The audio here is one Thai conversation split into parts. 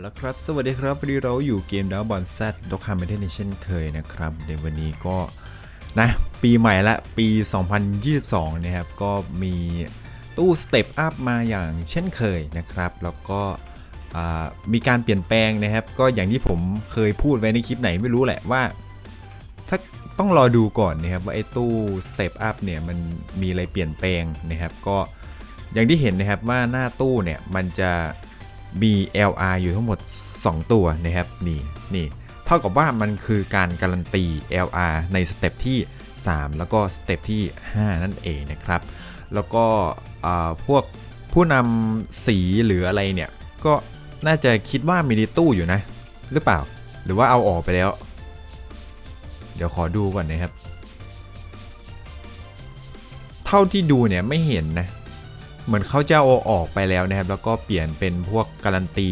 แล้วครับ สวัสดีครับวันนี้เราอยู่เกมดาวบอลแซดดอกคาร์เมเทนเช่นเคยนะครับ ในวันนี้ก็นะ ปีใหม่ละ ปี 2022 นะครับ ก็มีตู้สเต็ปอัพมาอย่างเช่นเคยนะครับ แล้วก็มีการเปลี่ยนแปลงนะครับ ก็อย่างที่ผมเคยพูดไว้ในคลิปไหนไม่รู้แหละว่า ถ้าต้องรอดูก่อนนะครับ ว่าไอ้ตู้สเต็ปอัพเนี่ยมันมีอะไรเปลี่ยนแปลงนะครับ ก็อย่างที่เห็นนะครับว่าหน้าตู้เนี่ยมันจะ มี LR อยู่ทั้งหมด 2 ตัวนะครับนี่นี่เท่ากับว่ามันคือการการันตี LR ในสเต็ปที่ 3 แล้วก็สเต็ปที่ 5 นั่นเองนะครับ แล้วก็พวกผู้นำสีหรืออะไรเนี่ย ก็น่าจะคิดว่ามีในตู้อยู่นะ หรือเปล่า หรือว่าเอาออกไปแล้ว เดี๋ยวขอดูก่อนนะครับ เท่าที่ดูเนี่ยไม่เห็นนะ เหมือนเขาจะเอออกไปแล้วนะครับ แล้วก็เปลี่ยนเป็นพวกการันตี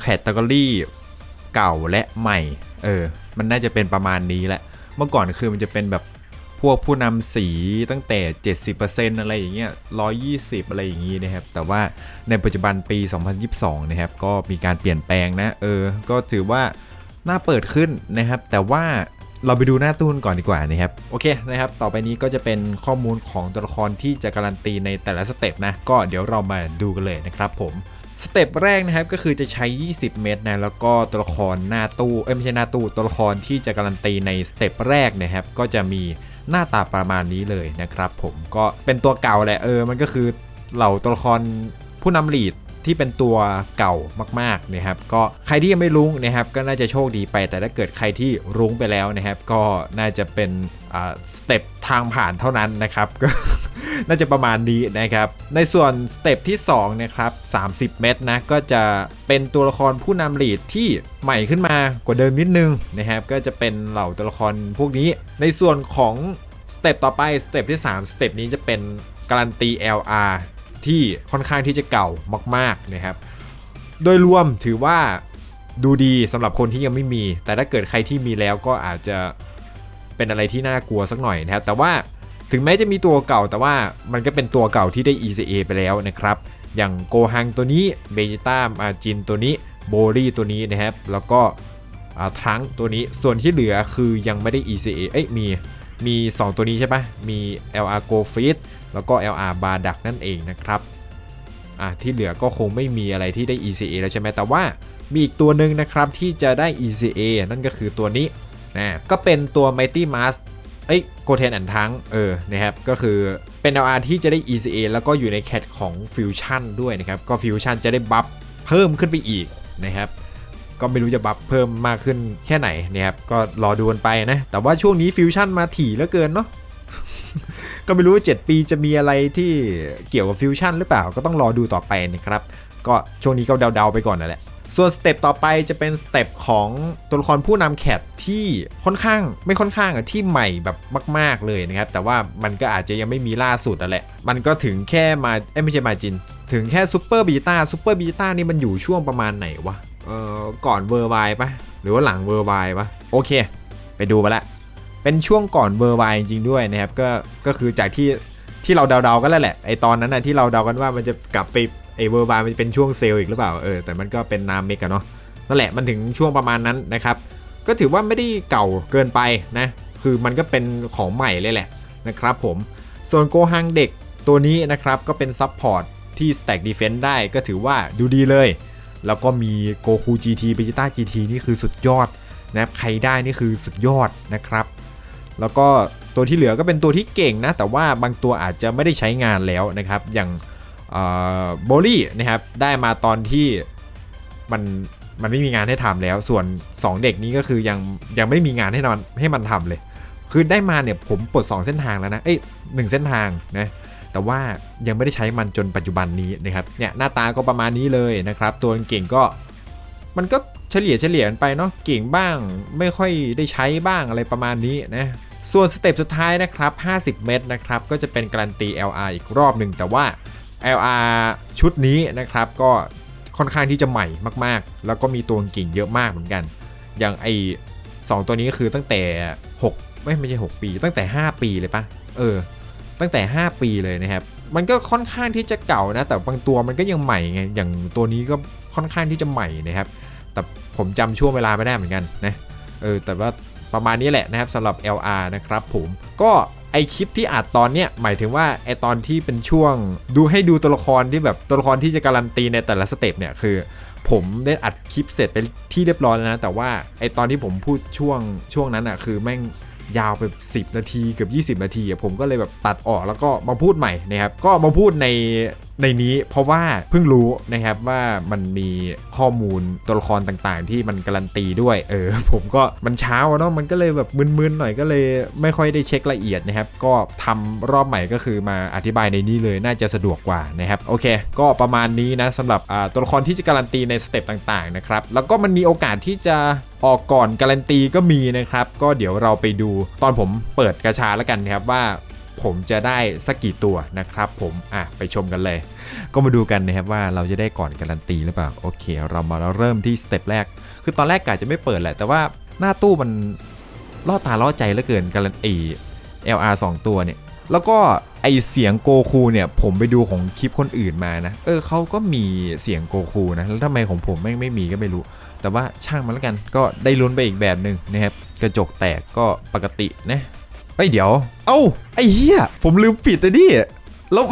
แคตตากรีเก่าและใหม่ เออ มันน่าจะเป็นประมาณนี้แหละ เมื่อก่อนคือมันจะเป็นแบบพวกผู้นำสีตั้งแต่ 70%อะไรอย่างเงี้ย 120 อะไรอย่างงี้นะครับ แต่ว่าในปัจจุบันปี 2022 นะครับ ก็มีการเปลี่ยนแปลงนะ เออ ก็ถือว่าน้าเปิดขึ้นนะครับ แต่ว่า เราไปดูหน้าตู้ก่อนดีกว่านะครับโอเคนะครับ ต่อไปนี้ก็จะเป็นข้อมูลของตัวละครที่จะการันตีในแต่ละสเต็ปนะ ก็เดี๋ยวเรามาดูกันเลยนะครับผมสเต็ปแรกนะครับก็คือจะใช้ 20 เมตรนะแล้วก็ตัวละครหน้าตู้เอ้ยไม่ใช่หน้าตู้ตัวละครที่จะการันตีในสเต็ปแรกนะครับก็จะมีหน้าตาประมาณนี้เลยนะครับ ผมก็เป็นตัวเก่าแหละเออมันก็คือเหล่าตัวละครผู้นำลีด ที่เป็นตัวเก่ามากๆนะครับก็ใครที่ยังไม่รุ้งนะครับก็น่าจะโชคดีไป แต่ถ้าเกิดใครที่รุ้งไปแล้วนะครับก็น่าจะเป็นสเต็ปทางผ่านเท่านั้นนะครับก็น่าจะประมาณนี้นะครับ ในส่วนสเต็ปที่2นะครับ30 เมตรนะก็จะเป็นตัวละครผู้นำลีดที่ใหม่ขึ้นมากว่าเดิมนิดนึงนะครับก็จะเป็นเหล่าตัวละครพวกนี้ ในส่วนของสเต็ปต่อไปสเต็ปที่ 3 สเต็ปนี้จะเป็นการันตี LR ที่ค่อนข้างที่จะเก่ามากๆนะครับ โดยรวมถือว่าดูดีสำหรับคนที่ยังไม่มี แต่ถ้าเกิดใครที่มีแล้วก็อาจจะเป็นอะไรที่น่ากลัวสักหน่อยนะครับ แต่ว่าถึงแม้จะมีตัวเก่า แต่ว่ามันก็เป็นตัวเก่าที่ได้ ECA ไปแล้วนะครับ อย่างโกฮังตัวนี้เบจิต้ามาจินตัวนี้โบลี่ตัวนี้นะครับ แล้วก็ทรังตัวนี้ส่วนที่เหลือคือยังไม่ได้ ECA เอ้ยมีมี 2 ตัวนี้ใช่ปะมี LR Go f r e e แล้วก็ LR Bar d u c นั่นเองนะครับอะที่เหลือก็คงไม่มีอะไรที่ได้ ECA แล้วใช่ไหมแต่ว่ามีอีกตัวหนึ่งนะครับที่จะได้ ECA นั่นก็คือตัวนี้นะก็เป็นตัว Mighty Mask เอ้ยโกเทนอันทั้งเออนะครับก็คือเป็น LR ที่จะได้ ECA แล้วก็อยู่ในแคตของ Fusion ด้วยนะครับก็ Fusion จะได้บัฟเพิ่มขึ้นไปอีกนะครับก็ไม่รู้จะบัฟเพิ่มมากขึ้นแค่ไหนนะครับก็รอดูกันไปนะแต่ว่าช่วงนี้ฟิวชั่นมาถี่เหลือเกินเนาะ ก็ไม่รู้ว่า 7 ปีจะมีอะไรที่เกี่ยวกับฟิวชั่นหรือเปล่าก็ต้องรอดูต่อไปนะครับ ก็ช่วงนี้ก็เดาๆไปก่อนนั่นแหละส่วนสเต็ปต่อไปจะเป็นสเต็ปของตัวละครผู้นำแคทที่ค่อนข้างไม่ค่อนข้างอะที่ใหม่แบบมาก ๆเลยนะครับ แต่ว่ามันก็อาจจะยังไม่มีล่าสุดนั่นแหละ มันก็ถึงแค่มาเอ้ไม่ใช่มาจิน ถึงแค่ซูเปอร์บีต้าซูเปอร์บีต้านี่มันอยู่ช่วงประมาณไหนวะเอ่อก่อนเวอร์ไวปะหรือว่าหลังเวอร์ไวปะโอเค ไปดูมาละ เป็นช่วงก่อนเวอร์ไวจริงด้วยนะครับก็ก็คือจากที่ที่เราเดาๆกันแล้วแหละไอตอนนั้นนะที่เราเดากันว่ามันจะกลับไปไอเวอร์ไวมันจะเป็นช่วงเซลล์อีกหรือเปล่าเออแต่มันก็เป็นนามเมกะเนาะนั่นแหละมันถึงช่วงประมาณนั้นนะครับ ก็ถือว่าไม่ได้เก่าเกินไปนะคือมันก็เป็นของใหม่เลยแหละนะครับผมส่วนโกฮังเด็กตัวนี้นะครับก็เป็นซับพอร์ตที่ Stack Defense ได้ก็ถือว่าดูดีเลย แล้วก็มีโกคู GT เบจิต้า GT นี่คือสุดยอดนะครับใครได้นี่คือสุดยอดนะครับ แล้วก็ตัวที่เหลือก็เป็นตัวที่เก่งนะ แต่ว่าบางตัวอาจจะไม่ได้ใช้งานแล้วนะครับ อย่างโบลี่นะครับได้มาตอนที่มันมันไม่มีงานให้ทำแล้ว ส่วน 2 เด็กนี้ก็คือยังยังไม่มีงานให้นอนให้มันทำเลย คือได้มาเนี่ยผมปลด 2 เส้นทางแล้วนะ เอ้ยหเส้นทางนะ แต่ว่ายังไม่ได้ใช้มันจนปัจจุบันนี้นะครับ เนี่ยหน้าตาก็ประมาณนี้เลยนะครับ ตัวเก่งก็มันก็เฉลี่ยเฉลี่ยกันไปเนาะ เก่งบ้างไม่ค่อยได้ใช้บ้างอะไรประมาณนี้นะ ส่วนสเต็ปสุดท้ายนะครับ 50 เมตรนะครับ ก็จะเป็นการันตี LR อีกรอบหนึ่ง แต่ว่า LR ชุดนี้นะครับ ก็ค่อนข้างที่จะใหม่มากๆ แล้วก็มีตัวเก่งเยอะมากเหมือนกัน อย่างไอสองตัวนี้ก็คือตั้งแต่ 6 ไม่ไม่ใช่ 6 ปี ตั้งแต่ 5 ปีเลยปะเออ ตั้งแต่ 5 ปีเลยนะครับ มันก็ค่อนข้างที่จะเก่านะ แต่บางตัวมันก็ยังใหม่ไง อย่างตัวนี้ก็ค่อนข้างที่จะใหม่นะครับ แต่ผมจำช่วงเวลาไม่ได้เหมือนกันนะ เออ แต่ว่า ประมาณนี้แหละนะครับสำหรับ LR นะครับผมก็ไอคลิปที่อัดตอนเนี้ยหมายถึงว่าไอตอนที่เป็นช่วงดูให้ดูตัวละครที่แบบตัวละครที่จะการันตีในแต่ละสเต็ปเนี่ยคือ ผมได้อัดคลิปเสร็จไปที่เรียบร้อยแล้วนะ แต่ว่าไอตอนที่ผมพูดช่วงช่วงนั้นอะคือแม่งยาวไป10 นาทีเกือบ20 นาทีอะผมก็เลยแบบตัดออกแล้วก็มาพูดใหม่นะครับก็มาพูดใน ในนี้เพราะว่าเพิ่งรู้นะครับว่ามันมีข้อมูลตัวละครต่างๆ ที่มันการันตีด้วย เออ ผมก็มันเช้าเนาะมันก็เลยแบบมึนๆหน่อยก็เลยไม่ค่อยได้เช็คละเอียดนะครับ ก็ทำรอบใหม่ก็คือมาอธิบายในนี้เลยน่าจะสะดวกกว่านะครับโอเค ก็ประมาณนี้นะสำหรับตัวละครที่จะการันตีในสเต็ปต่างๆนะครับแล้วก็มันมีโอกาสที่จะออกก่อนการันตีก็มีนะครับ ก็เดี๋ยวเราไปดูตอนผมเปิดกระชาแล้วกันนะครับว่า ผมจะได้สักกี่ตัวนะครับผมอะไปชมกันเลย ก็มาดูกันนะครับว่าเราจะได้ก่อนการันตีหรือเปล่าโอเค เรามาเริ่มที่สเต็ปแรก คือตอนแรกกะจะไม่เปิดแหละ แต่ว่าหน้าตู้มันล่อตาล่อใจเหลือเกินการันตี LR 2 ตัวเนี่ย แล้วก็ไอเสียงโกคูเนี่ยผมไปดูของคลิปคนอื่นมานะ เออเขาก็มีเสียงโกคูนะ แล้วทำไมของผมไม่ไม่มีก็ไม่รู้ แต่ว่าช่างมันแล้วกัน ก็ได้ลุ้นไปอีกแบบหนึ่งนะครับ กระจกแตกก็ปกตินะ เอ้ยเดี๋ยว เอ้าไอ้เหี้ยผมลืมปิดแต่นี่แล้ว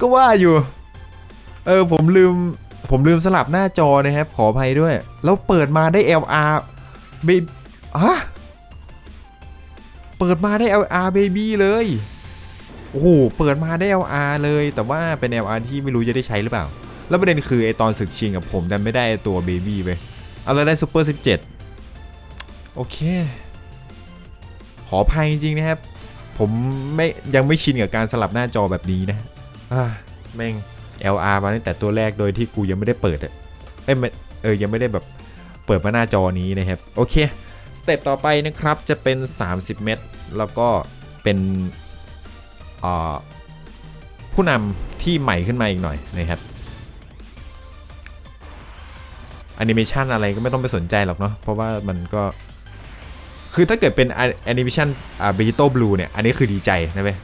ก็ว่าอยู่ เออผมลืม ผมลืมสลับหน้าจอนะครับขออภัยด้วย แล้วเปิดมาได้ LR เบฮะเปิดมาได้ LR baby เลย โอ้โหเปิดมาได้ LR เลย แต่ว่าเป็น LR ที่ไม่รู้จะได้ใช้หรือเปล่า แล้วประเด็นคือไอตอนศึกชิงกับผมดันไม่ได้ไอ้ตัว baby ไปเอาแล้วได้ซูเปอร์17 โอเค ขออภัยจริงๆนะครับ ผมไม่ยังไม่ชินกับการสลับหน้าจอแบบนี้นะอ่าแม่ง LR มาตั้งแต่ตัวแรกโดยที่กูยังไม่ได้เปิดอะเอ้ยไม่เออยังไม่ได้แบบเปิดมาหน้าจอนี้นะครับ โอเคสเต็ปต่อไปนะครับจะเป็น 30 เมตร แล้วก็เป็นผู้นำที่ใหม่ขึ้นมาอีกหน่อยนะครับแอนิเมชันอะไรก็ไม่ต้องไปสนใจหรอกเนาะเพราะว่ามันก็ คือถ้าเกิดเป็นแอนิเมชันอ่าเบจิโต้บลูเนี่ย อันนี้คือดีใจนะเว้ย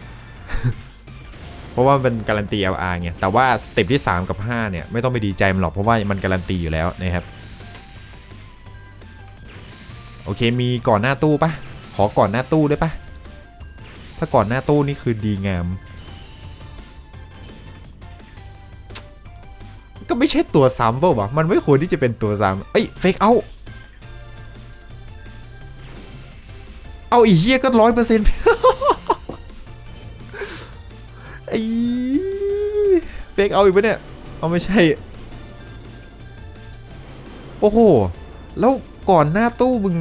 เพราะว่ามันเป็นการันตี LR ไงแต่ว่าสเต็ปที่ 3 กับ 5 เนี่ย ไม่ต้องไปดีใจมันหรอก เพราะว่ามันการันตีอยู่แล้วนะครับ โอเคมีก่อนหน้าตู้ปะขอก่อนหน้าตู้ได้ปะถ้าก่อนหน้าตู้นี่คือดีงาม ก็ไม่ใช่ตัวซ้ำเปล่าวะมันไม่ควรที่จะเป็นตัวซ้ำเอ้ยเฟกเอา เอาอีเหี้ยก็ร้อยเปอร์เซ็นต์ไอ้เฟกเอาอีกปะเนี่ย เอาไม่ใช่ โอ้โห แล้วก่อนหน้าตู้มึง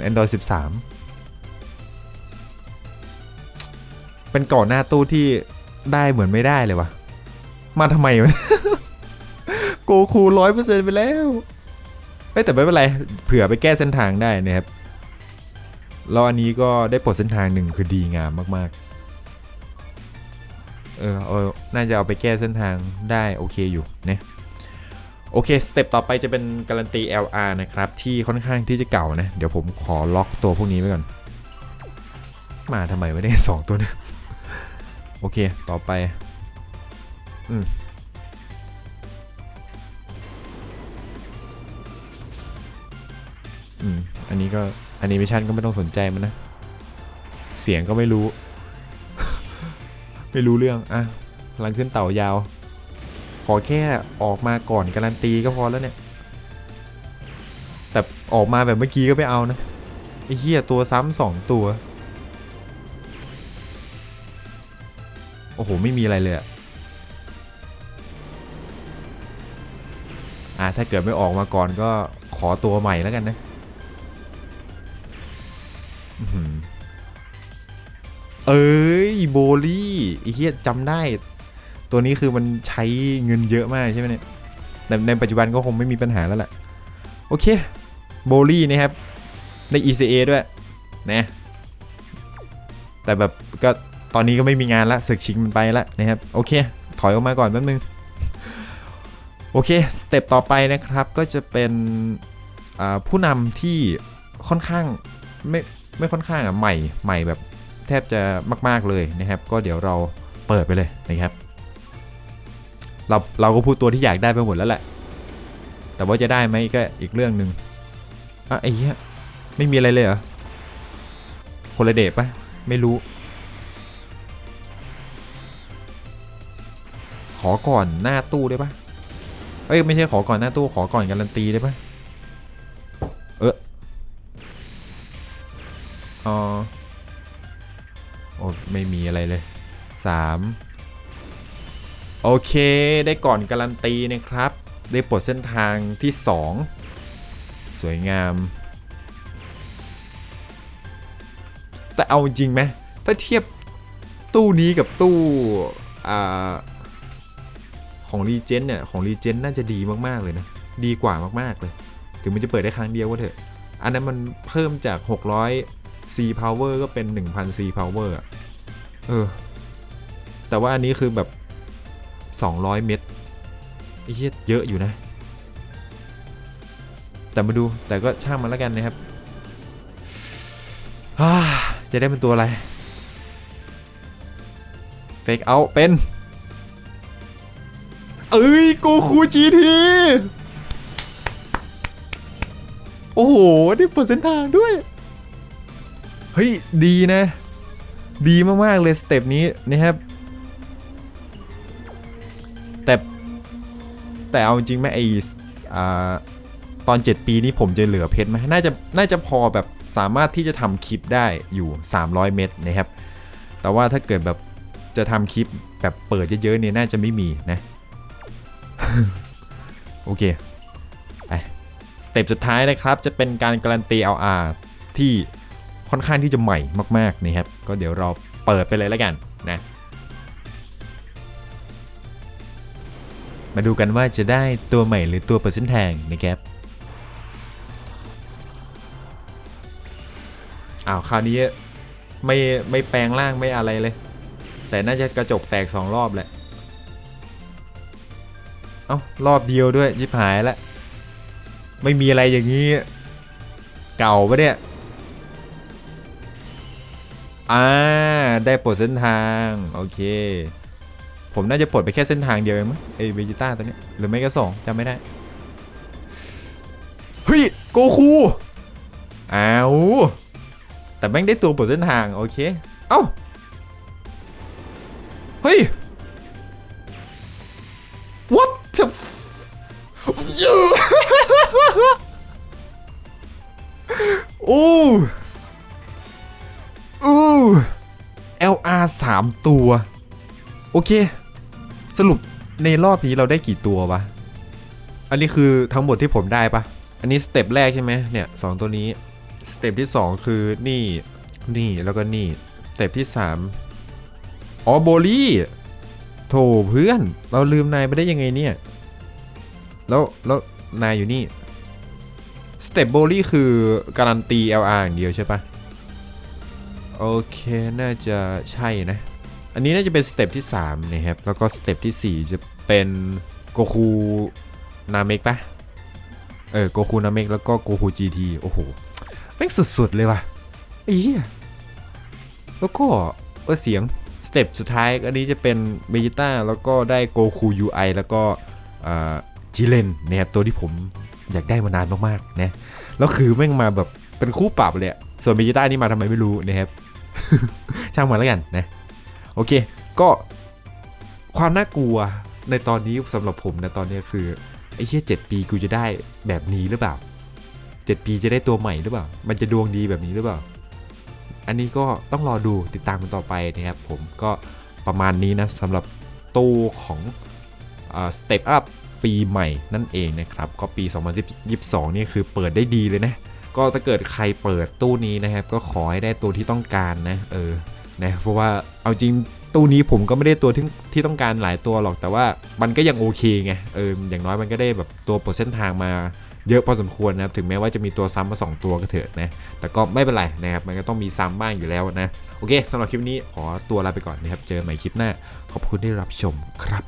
แอนดรอยสิบสามเป็นก่อนหน้าตู้ที่ได้เหมือนไม่ได้เลยวะมาทำไมวะโกคูร้อยเปอร์เซ็นต์ไปแล้วเอ้แต่ไม่เป็นไร เผื่อไปแก้เส้นทางได้นะครับ แล้วอันนี้ก็ได้ปลดเส้นทางหนึ่งคือดีงามมากๆ เออเอาน่าจะเอาไปแก้เส้นทางได้โอเคอยู่นะโอเค สเต็ปต่อไปจะเป็นการันตี LR นะครับ ที่ค่อนข้างที่จะเก่านะ เดี๋ยวผมขอล็อกตัวพวกนี้ไว้ก่อน มาทำไมไม่ได้สองตัวเนี่ยโอเค ต่อไป อืมอืม อันนี้ก็ อนิเมชันก็ไม่ต้องสนใจมันนะ เสียงก็ไม่รู้ ไม่รู้เรื่อง อะพลังขึ้นเต่ายาว ขอแค่ออกมาก่อนการันตีก็พอแล้วเนี่ย แต่ออกมาแบบเมื่อกี้ก็ไม่เอานะ ไอ้เหี้ยตัวซ้ำสองตัว โอ้โห ไม่มีอะไรเลยอะอะถ้าเกิดไม่ออกมาก่อนก็ขอตัวใหม่แล้วกันนะ เอ้ยโบลี่ไอ้เหี้ยจำได้ ตัวนี้คือมันใช้เงินเยอะมากใช่ไหมเนี่ยแต่ในปัจจุบันก็คงไม่มีปัญหาแล้วแหละโอเคโบลี่นะครับใน ECA ด้วยนะแต่แบบก็ตอนนี้ก็ไม่มีงานละศึกชิงมันไปละนะครับโอเค ถอยออกมาก่อนแป๊บนึงโอเคสเต็ปต่อไปนะครับก็จะเป็นผู้นำที่ค่อนข้างไม่ไม่ค่อนข้างอะใหม่ใหม่แบบ แทบจะมาก ๆเลยนะครับ ก็เดี๋ยวเราเปิดไปเลยนะครับ เราเราก็พูดตัวที่อยากได้ไปหมดแล้วแหละ แต่ว่าจะได้ไหมก็อีกเรื่องหนึ่งอะไอ้เหี้ยไม่มีอะไรเลยเหรอคนละเดทปะไม่รู้ ขอก่อนหน้าตู้ได้ปะเอ้ยไม่ใช่ขอก่อนหน้าตู้ขอก่อนการันตีได้ปะ ไม่มีอะไรเลยสามโอเค ได้ก่อนการันตีนะครับ ได้ปลดเส้นทางที่ 2 สวยงาม แต่เอาจริงไหมถ้าเทียบตู้นี้กับตู้อของรีเจนเนี่ย ของรีเจนน่าจะดีมาก ๆ เลยนะ ดีกว่ามาก ๆ เลย ถึงมันจะเปิดได้ครั้งเดียวก็เถอะ อันนั้นมันเพิ่มจาก 600 C power ก็เป็น 1,000 C power อะ เออ แต่ว่าอันนี้คือแบบ 200 เม็ดไอ้เหี้ยเยอะอยู่นะ แต่มาดูแต่ก็ช่างมันแล้วกันนะครับ จะได้เป็นตัวอะไรเฟกเอาเป็น เอ้ยโกคูจีทีโอ้โห ได้เปิดเส้นทางด้วย เฮ้ย ดีนะ ดีมากๆเลยสเต็ปนี้นะครับ แต่แต่เอาจริงไหมไออตอน 7 ปีนี้ผมจะเหลือเพชรไหมน่าจะน่าจะพอแบบสามารถที่จะทำคลิปได้อยู่ 300 เมตรนะครับ แต่ว่าถ้าเกิดแบบจะทำคลิปแบบเปิดเยอะๆเนี่ยน่าจะไม่มีนะ โอเคไปสเต็ปสุดท้ายนะครับจะเป็นการการันตี LR ที่ ค่อนข้างที่จะใหม่มากๆนะครับ ก็เดี๋ยวเราเปิดไปเลยแล้วกันนะมาดูกันว่าจะได้ตัวใหม่หรือตัวเปอร์เซ็นต์แทงนะครับอ้าวคราวนี้ไม่ไม่แปลงร่างไม่อะไรเลย แต่น่าจะกระจกแตกสองรอบแหละ เอ้ารอบเดียวด้วยชิบหายแล้วไม่มีอะไรอย่างนี้ เก่าปะเนี่ย อ่า ได้ปลดเส้นทาง โอเค ผมน่าจะปลดไปแค่เส้นทางเดียวเองมั้งไอเวจิต้าตัวเนี้ยหรือไม่ก็สองจำไม่ได้ เฮ้ย โกคูอ้าวแต่แม่งได้ตัวปลดเส้นทาง โอเค เอ้า เฮ้ย what the f โอ้ อู้ LR 3 ตัว โอเค สรุปในรอบนี้เราได้กี่ตัววะ อันนี้คือทั้งหมดที่ผมได้ปะอันนี้สเต็ปแรกใช่ไหมเนี่ยสองตัวนี้ สเต็ปที่ 2 คือนี่นี่แล้วก็นี่ สเต็ปที่ 3 อ๋อโบลี่โถเพื่อน เราลืมนายไปได้ยังไงเนี่ย แล้วแล้วนายอยู่นี่ สเต็ปโบลี่คือการันตี LR อย่างเดียวใช่ปะ โอเค น่าจะใช่นะ อันนี้น่าจะเป็นสเต็ปที่ 3 นะครับ แล้วก็สเต็ปที่ 4 จะเป็นโกคูนาเมกปะเออโกคูนาเมกแล้วก็โกคูจีทีโอ้โห แม่งสุดๆเลยว่ะไอ้เหี้ยแล้วก็เออเสียงสเต็ปสุดท้ายอันนี้จะเป็นเบจิต้าแล้วก็ได้โกคูยูไอแล้วก็จิเลนนะครับตัวที่ผมอยากได้มานานมากๆนะแล้วคือแม่งมาแบบเป็นคู่ปรับเลยส่วนเบจิต้านี่มาทำไมไม่รู้นะครับ ช่างมันแล้วกันนะโอเค ก็ความน่ากลัวในตอนนี้สำหรับผมนะตอนนี้คือไอ้เชี่ยเจ็ดปีกูจะได้แบบนี้หรือเปล่า7ปีจะได้ตัวใหม่หรือเปล่า มันจะดวงดีแบบนี้หรือเปล่า อันนี้ก็ต้องรอดูติดตามกันต่อไปนะครับผมก็ประมาณนี้นะสำหรับตู้ของสเต็ปอัพปีใหม่นั่นเองนะครับ ก็ปี 2022 นี่คือเปิดได้ดีเลยนะ ก็ถ้าเกิดใครเปิดตู้นี้นะครับ ก็ขอให้ได้ตัวที่ต้องการนะ เออนะเพราะว่าเอาจริงตู้นี้ผมก็ไม่ได้ตัวที่ที่ต้องการหลายตัวหรอกแต่ว่ามันก็ยังโอเคไงเอออย่างน้อยมันก็ได้แบบตัวเปอร์เส้นทางมาเยอะพอสมควรนะครับถึงแม้ว่าจะมีตัวซ้ำมา 2 ตัวก็เถอะนะแต่ก็ไม่เป็นไรนะครับมันก็ต้องมีซ้ำบ้างอยู่แล้วนะโอเคสำหรับคลิปนี้ขอตัวลาไปก่อนนะครับเจอกันใหม่คลิปหน้าขอบคุณที่รับชมครับ